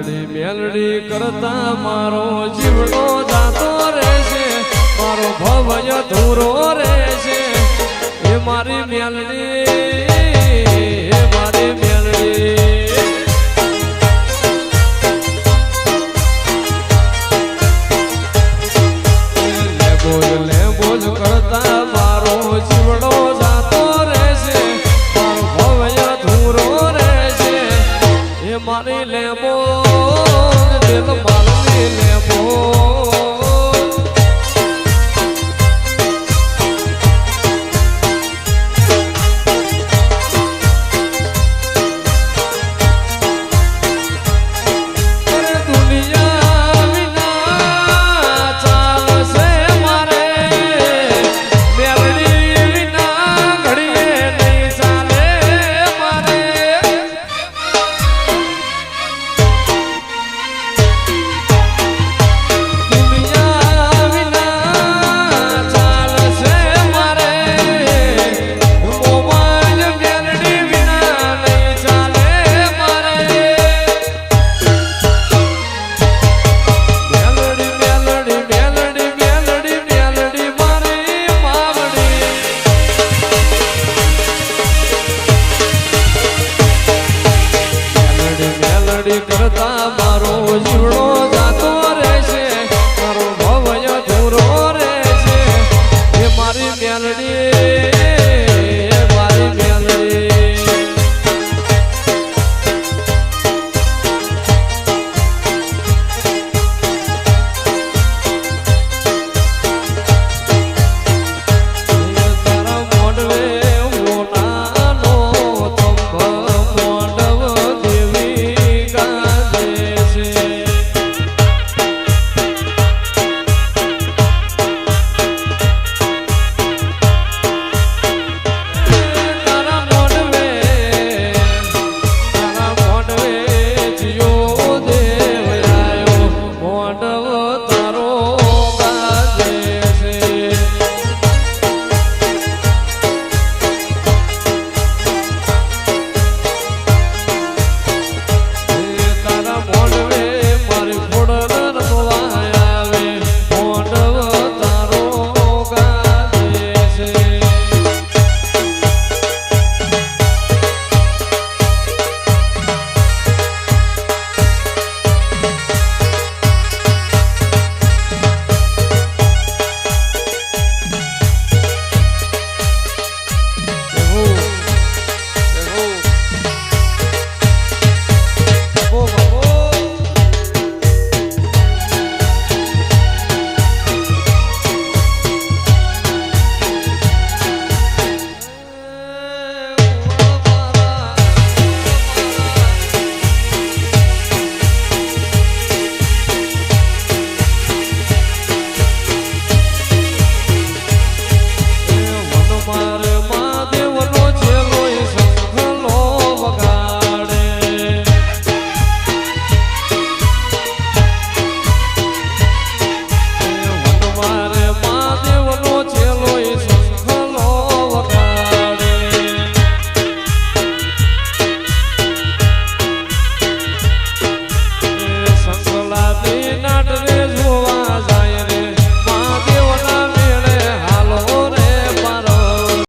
મેલડી મેલડી કરતા મારો જીવડો જાતો રહેશે, મારો ભવય ધૂરો રહેશે. એ મારી મેલડી, એ મારી મેલડી. કરતા મારી લેવો દિલ માલની કરતા